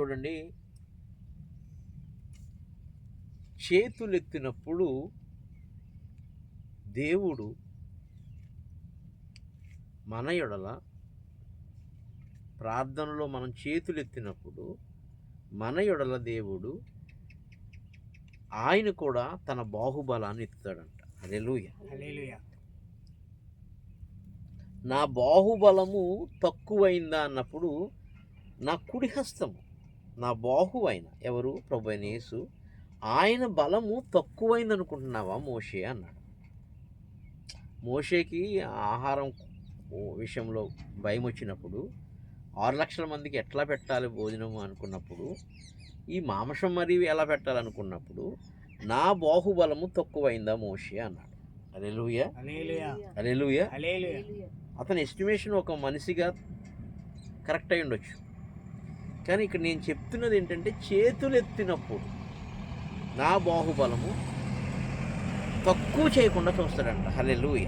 చూడండి. చేతులెత్తినప్పుడు దేవుడు మన యొడల ప్రార్థనలో మనం చేతులెత్తినప్పుడు మన యొడల దేవుడు ఆయన కూడా తన బాహుబలాన్ని ఎత్తుతాడంట. హల్లెలూయా. నా బాహుబలము తక్కువైందా అన్నప్పుడు నా కుడి నా బాహువైన ఎవరు? ప్రభు అయిన యేసు. ఆయన బలము తక్కువైంది అనుకుంటున్నావా మోషే అన్నాడు. మోషేకి ఆహారం విషయంలో భయం వచ్చినప్పుడు ఆరు లక్షల మందికి ఎట్లా పెట్టాలి భోజనం అనుకున్నప్పుడు ఈ మాంసం మరి ఎలా పెట్టాలనుకున్నప్పుడు నా బాహుబలము తక్కువైందా మోషే అన్నాడు. అలెలుయ అతని ఎస్టిమేషన్ ఒక మనిషిగా కరెక్ట్ అయి ఉండొచ్చు కానీ ఇక్కడ నేను చెప్తున్నది ఏంటంటే చేతులు ఎత్తినప్పుడు నా బాహుబలము తక్కువ చేయకుండా చూస్తాడంట. హలెలుయ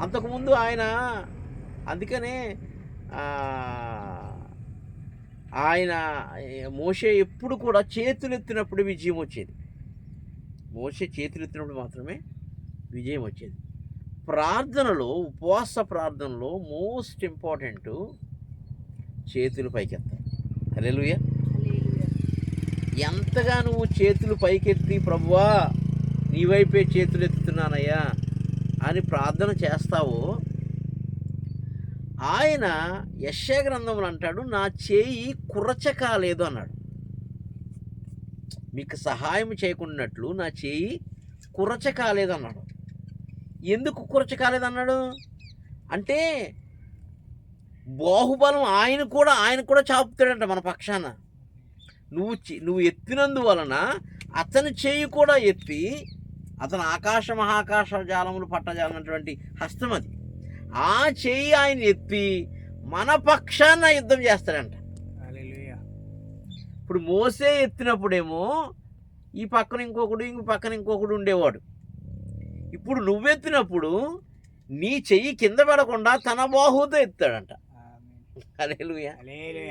అంతకుముందు ఆయన అందుకనే ఆయన మోసే ఎప్పుడు కూడా చేతులు ఎత్తినప్పుడు విజయం వచ్చేది. మోసే చేతులు ఎత్తినప్పుడు మాత్రమే విజయం వచ్చేది. ప్రార్థనలో ఉపవాస ప్రార్థనలో మోస్ట్ ఇంపార్టెంట్ చేతులు పైకెత్తాలి. హల్లెలూయా. ఎంతగా నువ్వు చేతులు పైకెత్తి ప్రభువా నీ వైపే చేతులు ఎత్తుతున్నానయ్యా అని ప్రార్థన చేస్తావో ఆయన యశ్యా గ్రంథంలో అంటాడు నా చేయి కురచ కాలేదు అన్నాడు. మీకు సహాయం చేయకున్నట్లు నా చేయి కురచ కాలేదు అన్నాడు. ఎందుకు కురచ కాలేదు అన్నాడు? అంటే బాహుబలం ఆయన కూడా ఆయన కూడా చాపుతాడంట మన పక్షాన. నువ్వు నువ్వు ఎత్తినందువలన అతని చేయి కూడా ఎత్తి అతను ఆకాశ మహాకాశ జాలములు పట్టజాలన్నటువంటి హస్తం అది. ఆ చేయి ఆయన ఎత్తి మన పక్షాన యుద్ధం చేస్తాడంట. ఇప్పుడు మోసే ఎత్తినప్పుడేమో ఈ పక్కన ఇంకొకడు ఇంకో పక్కన ఇంకొకడు ఉండేవాడు. ఇప్పుడు నువ్వెత్తినప్పుడు నీ చెయ్యి కింద పడకుండా తన బాహుతో ఎత్తాడంట. హల్లెలూయా.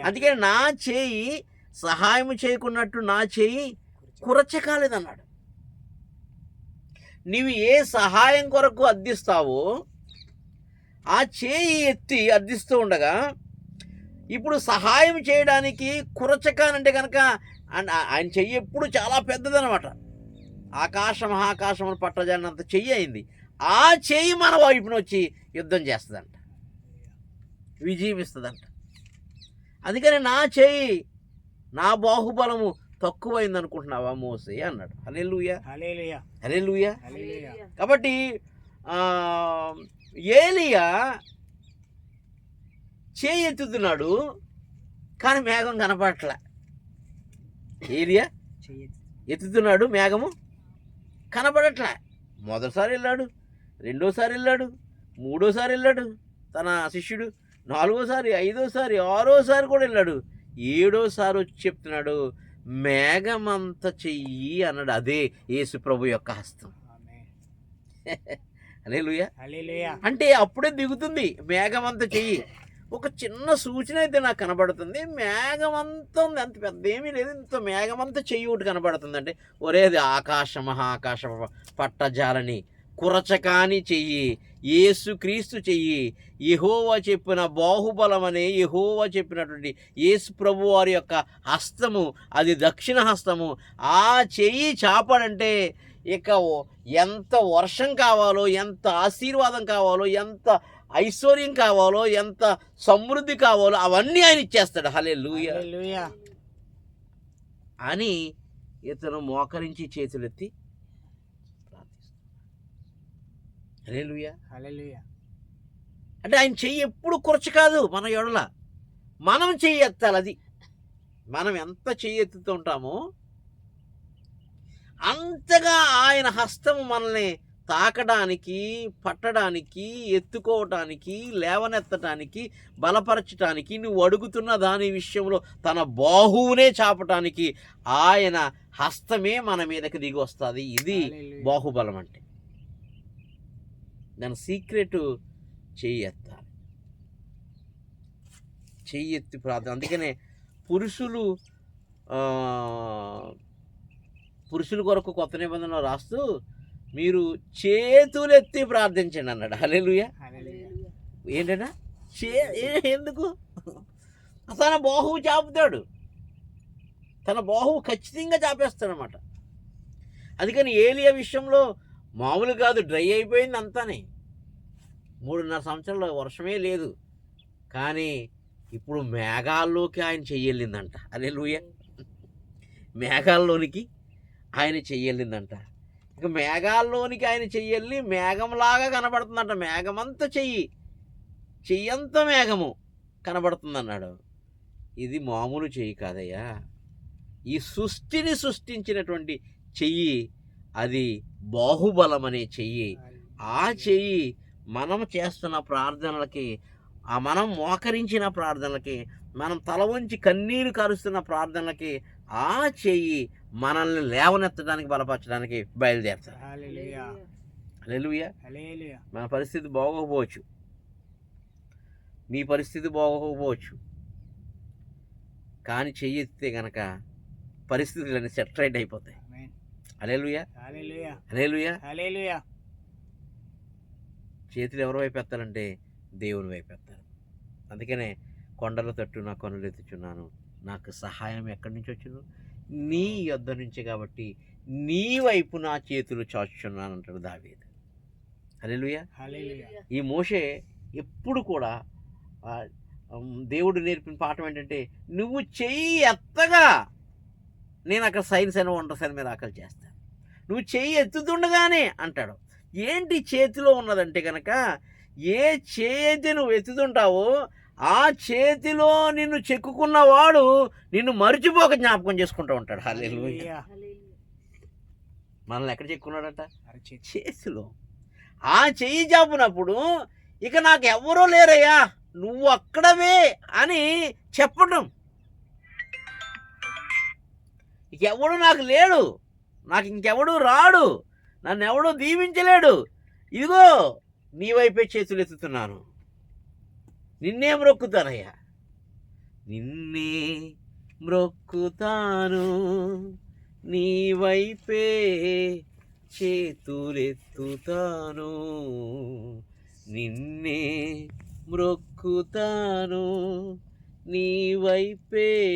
అందుకే నా చేయి సహాయం చేయకున్నట్టు నా చేయి కురచకాలేదన్నాడు. నీవు ఏ సహాయం కొరకు అర్థిస్తావో ఆ చేయి ఎత్తి అర్థిస్తూ ఉండగా ఇప్పుడు సహాయం చేయడానికి కురచకానంటే కనుక ఆయన- ఆయన చెయ్యి ఎప్పుడు చాలా పెద్దదనమాట ఆకాశం మహాకాశం పట్టజానంత చెయ్యి అయింది. ఆ చెయ్యి మన వైపున వచ్చి యుద్ధం చేస్తుందంట. విజయం ఇస్తుందంట అందుకని నా చేయి నా బాహుబలము తక్కువైంది అనుకుంటున్నావా మోసే అన్నాడు. Hallelujah hallelujah. కాబట్టి ఏలియా చేయి ఎత్తుతున్నాడు కానీ మేఘం కనపడట్ల. ఏలియా ఎత్తుతున్నాడు మేఘము కనపడట్లే. మొదటిసారి వెళ్ళాడు రెండోసారి వెళ్ళాడు మూడోసారి వెళ్ళాడు తన శిష్యుడు. నాలుగోసారి ఐదోసారి ఆరోసారి కూడా వెళ్ళాడు. ఏడోసారి వచ్చి చెప్తున్నాడు మేఘమంత చెయ్యి అన్నాడు. అదే యేసు ప్రభు యొక్క హస్తం. అలేలుయా అంటే అప్పుడే దిగుతుంది మేఘమంత చెయ్యి ఒక చిన్న సూచన అయితే నాకు కనబడుతుంది మేఘమంతా ఉంది అంత పెద్ద ఏమీ లేదు ఇంత మేఘమంతా చెయ్యి ఒకటి కనబడుతుంది అంటే ఒరే అది ఆకాశ మహాకాశ పట్టజాలని కురచకాని చెయ్యి. యేసు క్రీస్తు చెయ్యి. యెహోవా చెప్పిన బాహుబలం అనే యెహోవా చెప్పినటువంటి యేసు ప్రభు వారి యొక్క హస్తము అది దక్షిణ హస్తము. ఆ చెయ్యి చాపడంటే ఇక ఎంత వర్షం కావాలో ఎంత ఆశీర్వాదం కావాలో ఎంత ఐశ్వర్యం కావాలో ఎంత సమృద్ధి కావాలో అవన్నీ ఆయన ఇచ్చేస్తాడు. హలే హల్లెలూయా. అని ఇతను మోకరించి చేతులెత్తి అంటే ఆయన చెయ్యి ఎప్పుడు కురచ కాదు మన ఎడల. మనం చెయ్యి ఎత్తాలి అది. మనం ఎంత చెయ్యి ఎత్తుతూ ఉంటామో అంతగా ఆయన హస్తము మనల్ని తాకడానికి పట్టడానికి ఎత్తుకోవటానికి లేవనెత్తటానికి బలపరచటానికి నువ్వు అడుగుతున్న దాని విషయంలో తన బాహువునే చాపటానికి ఆయన హస్తమే మన మీదకి దిగి వస్తుంది. ఇది. బాహుబలం అంటే. దాని సీక్రెట్ చెయ్యి ఎత్తాలి చెయ్యి ఎత్తి ప్రార్థన. అందుకనే పురుషులు పురుషుల కొరకు కొత్త నిబంధనలు రాస్తూ మీరు చేతులెత్తి ప్రార్థించండి అన్నాడు. హల్లెలూయా. ఏంటంటే చే ఎందుకు? తన బాహువు చాపుతాడు. తన బాహువు ఖచ్చితంగా చాపేస్తాడు అనమాట అందుకని ఏలియా విషయంలో మామూలు కాదు డ్రై అయిపోయింది అంతానే. మూడున్నర సంవత్సరాలు వర్షమే లేదు. కానీ ఇప్పుడు మేఘాల్లోకి ఆయన చెయ్యెళ్ళిందంట. అదే లూయ మేఘాల్లోనికి ఆయన చెయ్యెళ్ళిందంట. ఇక మేఘాల్లోనికి ఆయన చెయ్యెళ్ళి మేఘంలాగా కనబడుతుందంట. మేఘమంతా చెయ్యి. చెయ్యంత మేఘము కనబడుతుందన్నాడు. ఇది మామూలు చెయ్యి కాదయ్యా. ఈ సృష్టిని సృష్టించినటువంటి చెయ్యి అది బాహుబలం అనే చెయ్యి ఆ చెయ్యి మనం చేస్తున్న ప్రార్థనలకి ఆ మనం మోకరించిన ప్రార్థనలకి మనం తల వంచి కన్నీరు కరుస్తున్న ప్రార్థనలకి ఆ చెయ్యి మనల్ని లేవనెత్తడానికి బలపరచడానికి హల్లెలూయా. మన పరిస్థితి బాగోకపోవచ్చు. మీ పరిస్థితి బాగోకపోవచ్చు. కానీ చెయ్యెత్తితే గనక పరిస్థితులన్నీ సెట్ రైట్ అయిపోతాయి. అలేలుయా అలేలుయా చేతులు ఎవరి వైపు ఎత్తారంటే దేవుని వైపు ఎత్తారు అందుకనే కొండల తట్టు నా కొనలు ఎత్తుచున్నాను. నాకు సహాయం ఎక్కడి నుంచి వచ్చిందో? నీ యొద్ద నుంచి కాబట్టి నీ వైపు నా చేతులు చాచుచున్నాను అంటాడు దావీదు. Hallelujah hallelujah. ఈ మోషే ఎప్పుడు కూడా దేవుడు నేర్పిన పాఠం ఏంటంటే నువ్వు చెయ్యి ఎత్తగా. నేను అక్కడ సైన్స్ అని వండర్స్ అని మీరు ఆకలి చేస్తాను. నువ్వు చెయ్యి ఎత్తుతుండగానే అంటాడు. ఏంటి చేతిలో ఉన్నదంటే కనుక ఏ చేతి నువ్వు ఎత్తుతుంటావో ఆ చేతిలో నిన్ను చెక్కుకున్నవాడు నిన్ను మరిచిపోక జ్ఞాపకం చేసుకుంటూ ఉంటాడు. హల్లెలూయా. మనల్ని ఎక్కడ చెక్కున్నాడట? చేతిలో. ఆ చెయ్యి చాపునప్పుడు ఇక నాకు ఎవరూ లేరయ్యా నువ్వు అక్కడవే అని చెప్పడం ఎవడు నాకు లేడు. నాకు ఇంకెవడు రాడు. నన్ను ఎవడు దీవించలేడు. ఇదిగో నీ వైపే చేతులు ఎత్తుతున్నాను. నిన్నే మ్రొక్కుతానయ్యా. నిన్నే మ్రొక్కుతాను. నీ వైపే చేతులెత్తుతాను. నిన్నే మ్రొక్కుతాను. నీ వైపే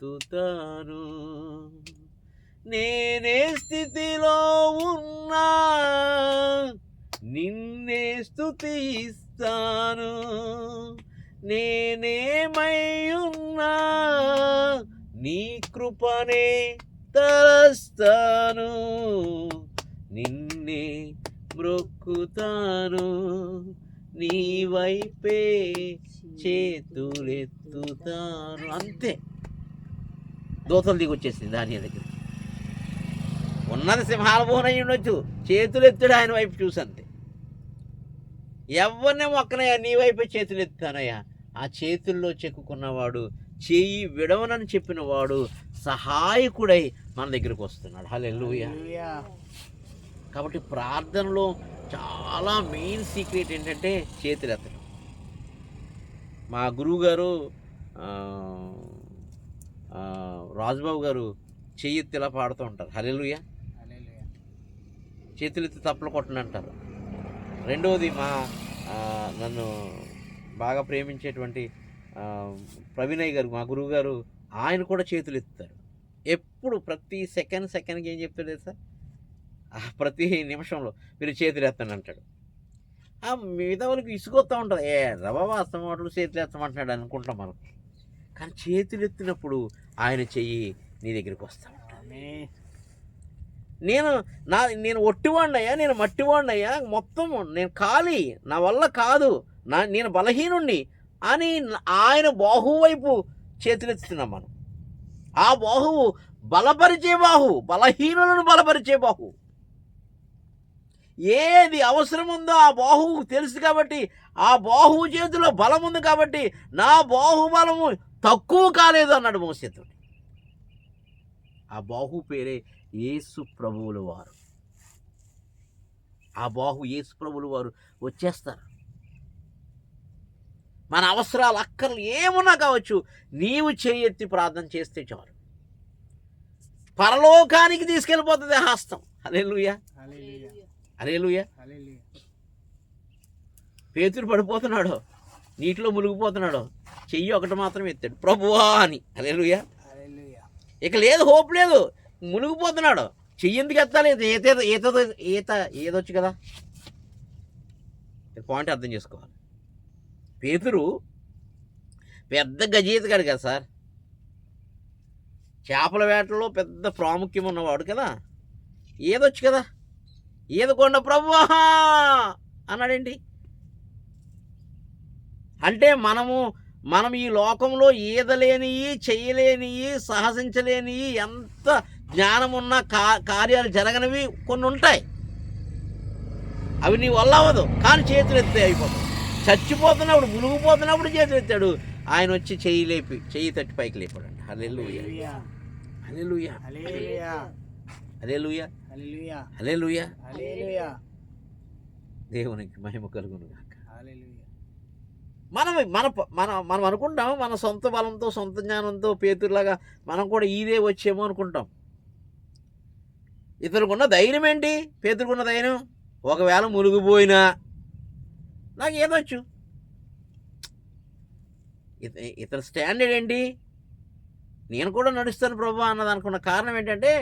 చేతులెత్తుతాను నేనే స్థితిలో ఉన్నా నిన్నే స్థుతిస్తాను. నేనేమై ఉన్నా నీ కృపనే తలస్తాను. నిన్నే మ్రొక్కుతాను నీ వైపే చేతులెత్తుతాను. అంతే. దోతలు దిగొచ్చేసింది దాని దగ్గర ఉన్నది సింహాల భువన అయి ఉండొచ్చు చేతులు ఎత్తుడు ఆయన వైపు చూసి అంతే ఎవరిని మొక్కనయ్యా నీ వైపే చేతులు ఎత్తానయ్యా ఆ చేతుల్లో చెక్కుకున్నవాడు చేయి విడవనని చెప్పిన వాడు సహాయకుడై మన దగ్గరకు వస్తున్నాడు. హల్లెలూయా. కాబట్టి ప్రార్థనలో చాలా మెయిన్ సీక్రెట్ ఏంటంటే చేతులు ఎత్తడం మా గురువు గారు ఆ, ఆ, రాజుబాబు గారు చెయ్యి ఎత్తి ఇలా పాడుతూ ఉంటారు. హల్లెలూయా. చేతులెత్తి తప్పులు కొట్టను అంటారు రెండవది మా నన్ను బాగా ప్రేమించేటువంటి ఆ, ప్రవీణయ్య గారు మా గురువు గారు ఆయన కూడా చేతులు ఎత్తుతారు ఎప్పుడు ప్రతి సెకండ్ సెకండ్కి ఏం చెప్తాడు ఆ, ప్రతి నిమిషంలో మీరు చేతులు ఎత్తండి అంటాడు ఆ మిగతా వాళ్ళకి ఇసుకొస్తూ ఉంటుంది ఏ రవ వాస్తవం చేతులు ఎత్తమంటున్నాడు అనుకుంటాం మనం. కానీ చేతులు ఎత్తినప్పుడు ఆయన చెయ్యి నీ దగ్గరికి వస్తాడు ఆమేన్. నేను నా నేను ఒట్టివాడినయ్యా నేను మట్టివాడినయ్యా మొత్తం నేను ఖాళీ నా వల్ల కాదు నా నేను బలహీనుణ్ణి అని ఆయన బాహు వైపు చేతులెత్తుతున్నాం మనం. ఆ బాహువు బలపరిచే బాహు బలహీనులను బలపరిచే బాహు. ఏది అవసరం ఉందో ఆ బాహువు తెలుసు కాబట్టి ఆ బాహువు చేతిలో బలం ఉంది కాబట్టి నా బాహుబలము తక్కువ కాలేదు అన్నాడు మోసేతుడు ఆ బాహు పేరే యేసు ప్రభువుల వారు. ఆ బాహు యేసు ప్రభువుల వారు వచ్చేస్తారు. మన అవసరాలు అక్కర్లు ఏమున్నా కావచ్చు నీవు చేయెత్తి ప్రార్థన చేస్తే చాలు. పరలోకానికి తీసుకెళ్ళిపోతుంది హస్తం. Hallelujah hallelujah. Hallelujah hallelujah. పేతురు పడిపోతున్నాడు. నీటిలో మునిగిపోతున్నాడు. చెయ్యి ఒకటి మాత్రం ఎత్తాడు. ప్రభువా అని. హల్లెలూయా. ఇక లేదు హోప్ లేదు. మునిగిపోతున్నాడు. చెయ్యి ఎందుకు ఎత్తాలి? ఈత ఈత ఈత ఏదొచ్చు కదా? పాయింట్ అర్థం చేసుకోవాలి. పేతురు పెద్ద గజీతగాడు కదా సార్. చేపల వేటలో పెద్ద ప్రాముఖ్యం ఉన్నవాడు కదా. ఏదొచ్చు కదా? ఈదకొండ ప్రభువా అన్నాడేంటి? అంటే మనము మనం ఈ లోకంలో ఈదలేనియి చేయలేనివి సాహసించలేనివి ఎంత జ్ఞానం ఉన్న కా కార్యాలు జరగనివి కొన్ని ఉంటాయి అవి నీ వల్ల అవ్వదు. కానీ చేతులు ఎత్తే అయిపోతావు చచ్చిపోతున్నప్పుడు ములుగుపోతున్నప్పుడు చేతులు ఎత్తాడు ఆయన వచ్చి చెయ్యి లేపి చెయ్యి తట్టి పైకి లేపాడండి హలెలుయా హలెలుయా లూయ హలెలుయా హలెలుయా దేవునికి మహిమ కలుగును గాక. మనం మన మన మనం అనుకుంటాం మన సొంత బలంతో సొంత జ్ఞానంతో పేతుర్లాగా మనం కూడా ఈదే వచ్చేమో అనుకుంటాం. ఇతరుకున్న ధైర్యం ఏంటి? పేతురుకున్న ధైర్యం? ఒకవేళ మునిగిపోయినా నాకు ఏదొచ్చు? ఇత ఇతర స్టాండర్డ్ ఏంటి? నేను కూడా నడుస్తాను ప్రభా అన్నది అనుకున్న కారణం ఏంటంటే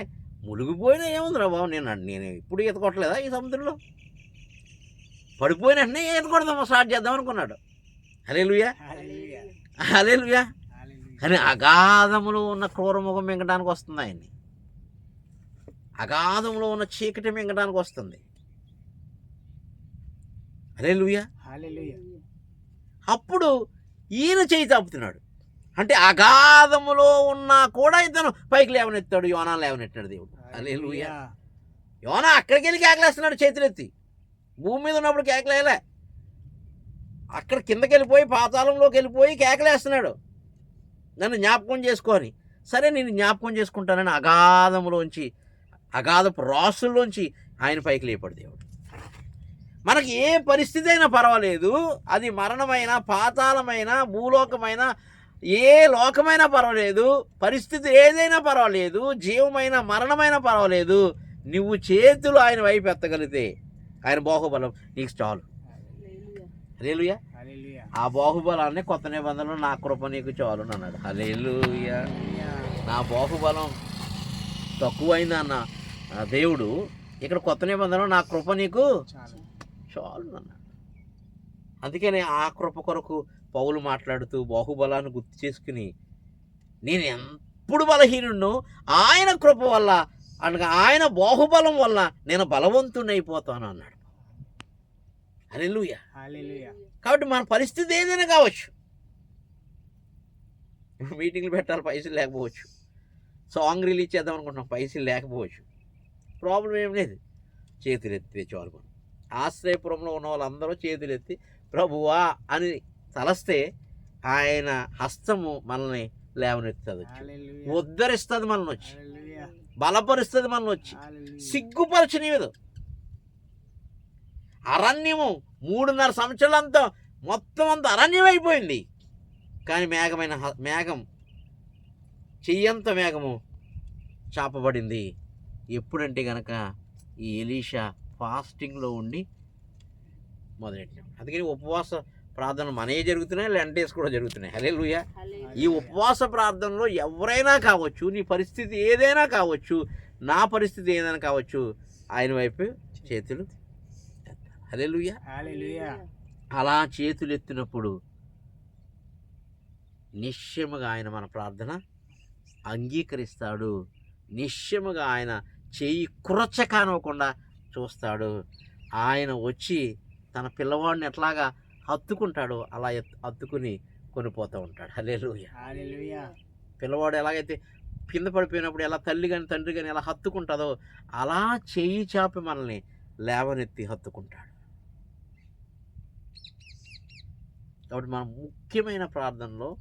మునిగిపోయినా ఏముంది రా బాబు? నేను నేను ఇప్పుడు ఈత కొట్టలేదా ఈ సముద్రంలో? పడిపోయిన ఈత కొడదాం స్టార్ట్ చేద్దాం అనుకున్నాడు హలేలుయా కానీ అగాధములో ఉన్న క్రూరముఖం మింగడానికి వస్తుంది ఆయన్ని. అగాధంలో ఉన్న చీకటి మింగడానికి వస్తుంది. హలేలుయా అప్పుడు ఈయన చేయి చాపుతున్నాడు. అంటే అగాధములో ఉన్నా కూడా ఇతను పైకి లేవనెత్తాడు యోనా లేవనెత్తాడు దేవుడు. హల్లెలూయా. యోనా అక్కడికి వెళ్ళి కేకలేస్తున్నాడు చేతులెత్తి. భూమి మీద ఉన్నప్పుడు కేకలేలే అక్కడ కిందకి వెళ్ళిపోయి పాతాళంలోకి వెళ్ళిపోయి కేకలేస్తున్నాడు. నన్ను జ్ఞాపకం చేసుకొని సరే నేను జ్ఞాపకం చేసుకుంటానని అగాధములోంచి అగాధపు రాసుల్లోంచి ఆయన పైకి లేపాడు దేవుడు. మనకి ఏ పరిస్థితి అయినా పర్వాలేదు. అది మరణమైన పాతాళమైన భూలోకమైన ఏ లోకమైనా పర్వాలేదు. పరిస్థితి ఏదైనా పర్వాలేదు. జీవమైన మరణమైన పర్వాలేదు. నువ్వు చేతులు ఆయన వైపు ఎత్తగలిగితే ఆయన బాహుబలం నీకు చాలు. హలేలుయా ఆ బాహుబలాన్ని కొత్త నిబంధనలు నా కృప నీకు చాలు అన్నాడు. హలేలుయా నా బాహుబలం తక్కువైంది అన్న ఆ దేవుడు ఇక్కడ కొత్త నిబంధనలు నా కృప నీకు చాలు. చాలు అన్నాడు. అందుకని ఆ కృప కొరకు పౌలు మాట్లాడుతూ బాహుబలాన్ని గుర్తు చేసుకుని నేను ఎప్పుడు బలహీనుడు ఆయన కృప వల్ల అనగా ఆయన బాహుబలం వల్ల నేను బలవంతుడైపోతాను అన్నాడు. హల్లెలూయా. కాబట్టి మన పరిస్థితి ఏదైనా కావచ్చు. మీటింగ్లు పెట్టాలి పైసలు లేకపోవచ్చు. సాంగ్ రిలీజ్ చేద్దాం అనుకుంటున్నాం పైసలు లేకపోవచ్చు. ప్రాబ్లం ఏం లేదు. చేతులు ఎత్తి చాలు మనం. ఆశ్రయపురంలో ఉన్న వాళ్ళందరూ చేతులు ఎత్తి ప్రభువా అని తలస్తే ఆయన హస్తము మనల్ని లేవనెత్తుంది వచ్చి. ఉద్ధరిస్తుంది మనల్ని వచ్చి. బలపరుస్తుంది మనల్ని వచ్చి. సిగ్గుపరచనివ్వదు. అరణ్యము మూడున్నర సంవత్సరాలంతా మొత్తం అంతా అరణ్యం అయిపోయింది కానీ మేఘమైన మేఘం చెయ్యంత మేఘము చాపబడింది. ఎప్పుడంటే గనక ఈ ఎలీషా ఫాస్టింగ్లో ఉండి మొదలెట్టాం అందుకని ఉపవాస ప్రార్థనలు మనఏ జరుగుతున్నాయి లెంటేస్ కూడా జరుగుతున్నాయి. హలే ఈ ఉపవాస ప్రార్థనలో ఎవరైనా కావచ్చు నీ పరిస్థితి ఏదైనా కావచ్చు నా పరిస్థితి ఏదైనా కావచ్చు ఆయన వైపు చేతులు హలే హల్లెలూయా అలా చేతులు ఎత్తినప్పుడు నిశ్చయముగా ఆయన మన ప్రార్థన అంగీకరిస్తాడు. నిశ్చయముగా ఆయన చెయ్యి కురచ కానివ్వకుండా చూస్తాడు. ఆయన వచ్చి తన పిల్లవాడిని ఎట్లాగా హత్తుకుంటాడో అలా హత్తుకుని కొనిపోతూ ఉంటాడు. హలేలుయ. పిల్లవాడు ఎలాగైతే కింద పడిపోయినప్పుడు ఎలా తల్లి కానీ తండ్రి కానీ ఎలా హత్తుకుంటుందో అలా చెయ్యి చాపి మనల్ని లేవనెత్తి హత్తుకుంటాడు. కాబట్టి మనం ముఖ్యమైన ప్రార్థనలో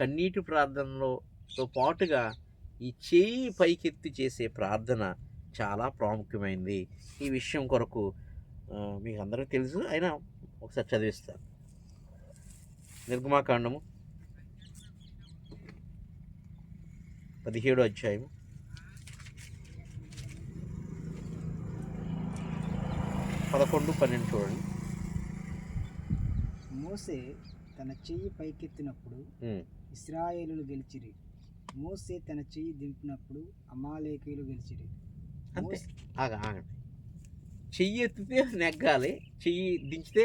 కన్నీటి ప్రార్థనలోతో పాటుగా ఈ చేయి పైకెత్తి చేసే ప్రార్థన చాలా ప్రాముఖ్యమైనది ఈ విషయం కొరకు మీకు అందరికీ తెలుసు. అయినా ఒకసారి చదివిస్తాను. నిర్గమాకాండము పదిహేడు అధ్యాయము. పదకొండు పన్నెండు చూడండి. మోసే తన చెయ్యి పైకెత్తినప్పుడు ఉమ్. ఇస్రాయేలులు గెలిచిరి మోసే తన చెయ్యి దింపినప్పుడు అమాలేకీయులు గెలిచిరి అంతే ఆగండి చెయ్యి ఎత్తితే నెగ్గాలి చెయ్యి దించితే.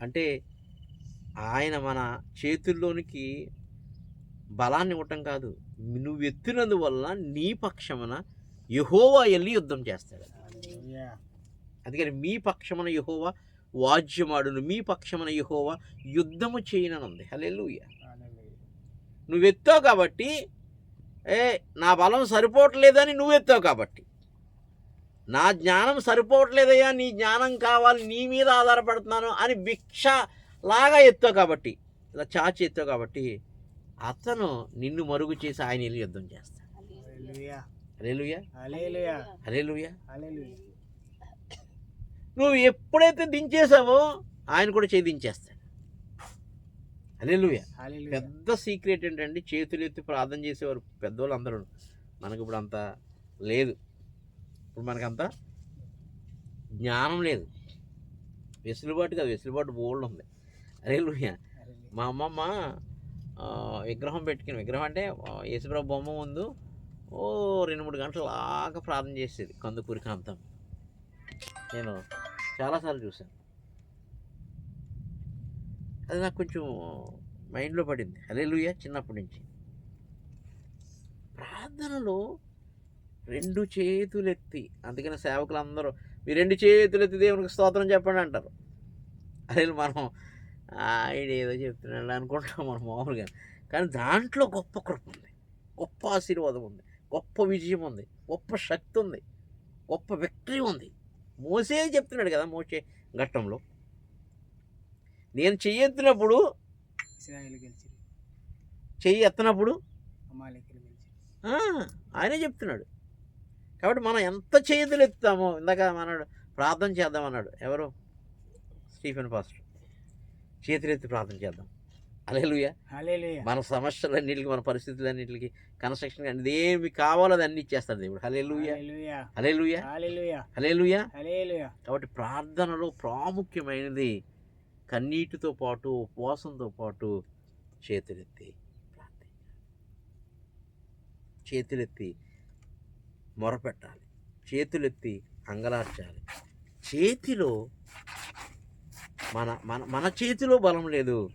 అంటే ఆయన మన చేతుల్లోనికి బలాన్ని ఇవ్వటం కాదు నువ్వు ఎత్తినందువల్ల నీ పక్షమున యహోవా వెళ్ళి యుద్ధం చేస్తాడు. అందుకని మీ పక్షమున యహోవా వాద్యమాడును మీ పక్షమున యహోవా యుద్ధము చేయననుంది హల్లెలూయా హల్లెలూయా. నువ్వు ఎత్తావు కాబట్టి ఏ నా బలం సరిపోవట్లేదని నువ్వు ఎత్తావు కాబట్టి నా జ్ఞానం సరిపోవట్లేదయ్యా నీ జ్ఞానం కావాలి నీ మీద ఆధారపడుతున్నాను అని భిక్ష లాగా ఎత్తావు కాబట్టి ఇలా చాచి ఎత్తావు కాబట్టి అతను నిన్ను మరుగు చేసి ఆయన యుద్ధం చేస్తాడు. అరేలుయా. అరేలుయా హల్లెలూయా. నువ్వు ఎప్పుడైతే దించేసావో ఆయన కూడా చేయి దించేస్తాడు. హల్లెలూయా. పెద్ద సీక్రెట్ ఏంటంటే చేతులు ఎత్తి ప్రార్థన చేసేవారు పెద్దవాళ్ళు అందరూ. మనకు ఇప్పుడు అంత లేదు. ఇప్పుడు మనకంత జ్ఞానం లేదు. వెసులుబాటు కాదు. వెసులుబాటు బోల్డ్ ఉంది. అరే లూయ హల్లెలూయా. మా అమ్మమ్మ విగ్రహం పెట్టుకుని విగ్రహం అంటే యేసుప్రభు బొమ్మ ముందు ఓ రెండు మూడు గంటలు లాగా ప్రార్థన చేసేది. కందుకూరి కాంతం. నేను చాలాసార్లు చూశాను. అది నాకు కొంచెం మైండ్లో పడింది. హలేలుయ చిన్నప్పటి నుంచి. ప్రార్థనలో రెండు చేతులు ఎత్తి అందుకని సేవకులు అందరూ మీ రెండు చేతులు ఎత్తి దేవునికి స్తోత్రం చెప్పండి అంటారు. అదే మనం ఆయన ఏదో చెప్తున్నాడు అనుకుంటాం మనం మామూలుగా. కానీ దాంట్లో గొప్ప కృప ఉంది. గొప్ప ఆశీర్వాదం ఉంది. గొప్ప విజయం ఉంది. గొప్ప శక్తి ఉంది. గొప్ప విక్టరీ ఉంది. మోసే చెప్తున్నాడు కదా మోసే ఘట్టంలో. నేను చెయ్యి ఎత్తినప్పుడు చెయ్యి ఎత్తనప్పుడు ఆయనే చెప్తున్నాడు. కాబట్టి మనం ఎంత చేతులు ఎత్తుతామో ఇందాక అన్నాడు ప్రార్థన చేద్దాం అన్నాడు. ఎవరు? Stephen pastor. చేతులు ఎత్తి ప్రార్థన చేద్దాం. అలెలుయ. మన సమస్యలన్నిటికి మన పరిస్థితులన్నిటికి కన్స్ట్రక్షన్ ఏమి కావాలో అది అన్ని ఇచ్చేస్తాడు దేవుడు. హలేలుయ. కాబట్టి ప్రార్థనలో ప్రాముఖ్యమైనది కన్నీటితో పాటు ఉపవాసంతో పాటు చేతులెత్తి ప్రార్థించాలి. చేతులెత్తి మొరపెట్టాలి. చేతులెత్తి అంగలార్చాలి. చేతిలో మన మన మన చేతిలో బలం లేదు.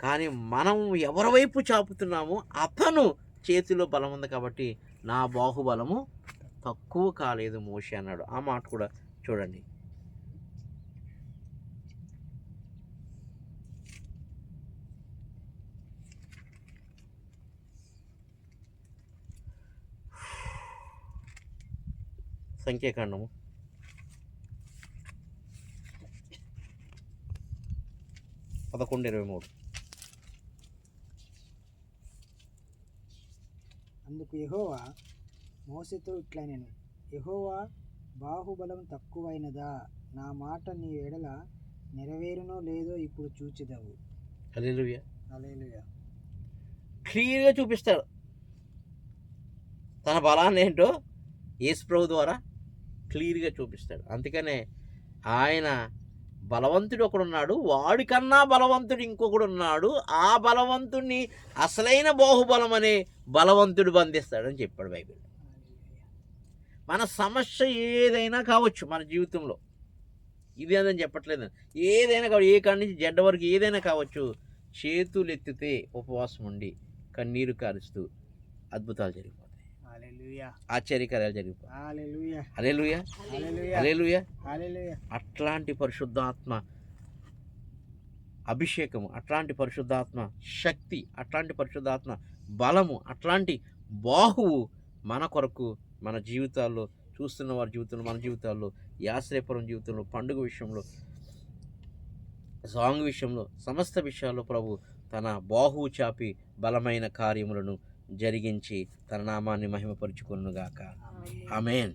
కానీ మనం ఎవరి వైపు చాపుతున్నామో అతను చేతిలో బలం ఉంది కాబట్టి నా బాహుబలము తక్కువ కాలేదు మోషి అన్నాడు. ఆ మాట కూడా చూడండి. సంఖ్యాకాండము. పదకొండు ఇరవై మూడు. అందుకు యెహోవా మోసెతో ఇట్లా నేను యెహోవా బాహుబలం తక్కువైనదా? నా మాట నీ ఎడల నెరవేరునో లేదో ఇప్పుడు చూచిదవు. క్లియర్గా చూపిస్తాడు. తన బలాన్ని ఏంటో యేసు ప్రభు ద్వారా క్లియర్గా చూపిస్తాడు. అందుకనే ఆయన బలవంతుడు ఒకడున్నాడు వాడికన్నా బలవంతుడు ఇంకొకడు ఉన్నాడు ఆ బలవంతుడిని అసలైన బాహుబలం అనే బలవంతుడు బంధిస్తాడని చెప్పాడు బైబిల్. మన సమస్య ఏదైనా కావచ్చు మన జీవితంలో. ఇది అని చెప్పట్లేదు. ఏదైనా కావచ్చు ఏ కాడి నుంచి జడ్డ వరకు ఏదైనా కావచ్చు చేతులు ఎత్తితే ఉపవాసం ఉండి కన్నీరు కారుస్తూ అద్భుతాలు జరిగిపోతాయి. ఆశ్చర్యకార్యాలు జరిగిపోతాయి. అట్లాంటి పరిశుద్ధాత్మ అభిషేకము అట్లాంటి పరిశుద్ధాత్మ శక్తి అట్లాంటి పరిశుద్ధాత్మ బలము అట్లాంటి బాహువు మన కొరకు మన జీవితాల్లో చూస్తున్న వారి జీవితంలో మన జీవితాల్లో యాశ్రయపురం జీవితంలో పండుగ విషయంలో సాంగ్ విషయంలో సమస్త విషయాల్లో ప్రభు తన బాహువు చాపి బలమైన కార్యములను జరిగించి తన నామాన్ని మహిమపరుచుకొనుగాక. ఆమెన్